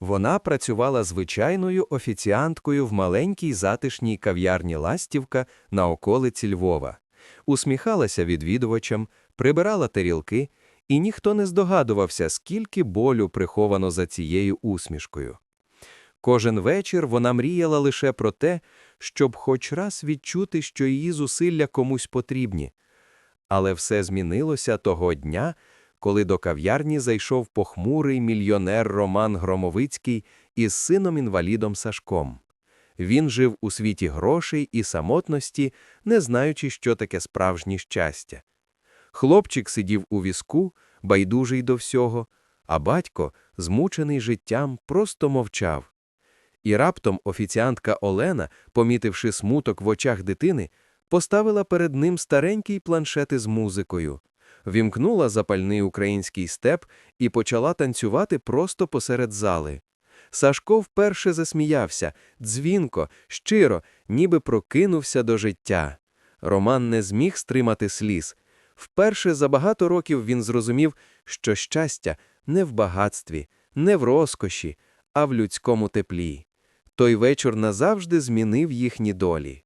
Вона працювала звичайною офіціанткою в маленькій затишній кав'ярні Ластівка на околиці Львова. Усміхалася відвідувачам, прибирала тарілки, і ніхто не здогадувався, скільки болю приховано за цією усмішкою. Кожен вечір вона мріяла лише про те, щоб хоч раз відчути, що її зусилля комусь потрібні. Але все змінилося того дня, коли до кав'ярні зайшов похмурий мільйонер Роман Громовицький із сином-інвалідом Сашком. Він жив у світі грошей і самотності, не знаючи, що таке справжнє щастя. Хлопчик сидів у візку, байдужий до всього, а батько, змучений життям, просто мовчав. І раптом офіціантка Олена, помітивши смуток в очах дитини, поставила перед ним старенький планшет із музикою, вімкнула запальний український степ і почала танцювати просто посеред зали. Сашко вперше засміявся, дзвінко, щиро, ніби прокинувся до життя. Роман не зміг стримати сліз. Вперше за багато років він зрозумів, що щастя не в багатстві, не в розкоші, а в людському теплі. Той вечір назавжди змінив їхні долі.